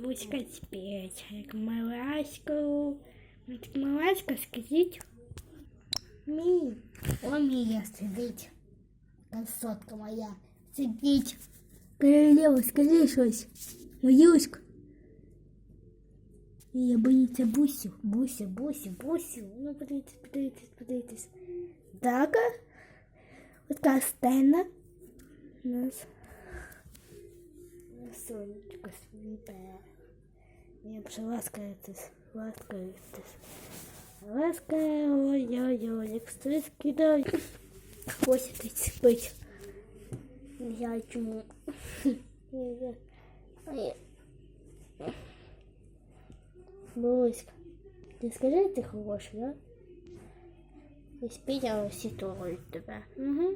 Буська спеть, як малаську. Так маласька, скажіть. Мій. О, Мія сидить. Красотка моя. Сидіть. Королева, скажи щось. Моюшка. Я боїться Бусю. Буся, Бусю, Бусю. Ну, подивіться, подивіться, подивіться. Так. От така сцена. У нас. Сонечко світе. Я вже ласкаєтесь, ласкаєтесь. Ласкає, ой-ой-ой, як стрес кидаю. Хочете спить. Я чому? Буська, ти скажи, ти хороший, да? І спіть, а всі трогають тебе. Угу.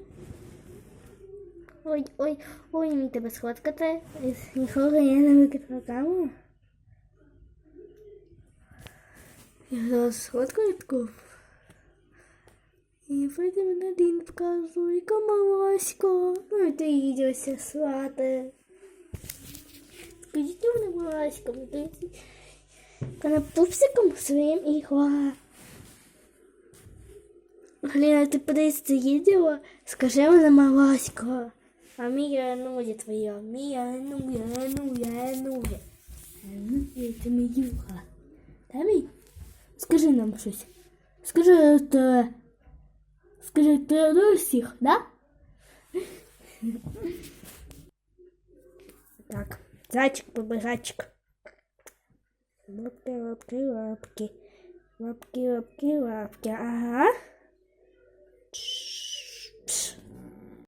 Ой, ой, ой, мені тебе сфоткати. Із Ніколи я не викидала камеру. Я зараз сфоткаю таку. І потім на день покажу, яка маласька. Ну, і ти їдешся свати. Скажіть, вона маласька, буде. Вона пупсиком своїм ігла. Гліна, ти подивись це відео, скажи вона маласька. А Мія нуя твоя, Мія нуя, нуя, нуя. Нуя, це Міюха. Та мій? Скажи нам щось. Скажи, то... Скажи, ти до всіх, да? Так, зайчик, побігачик. Лапки, лапки, лапки. Лапки, лапки, лапки. Ага.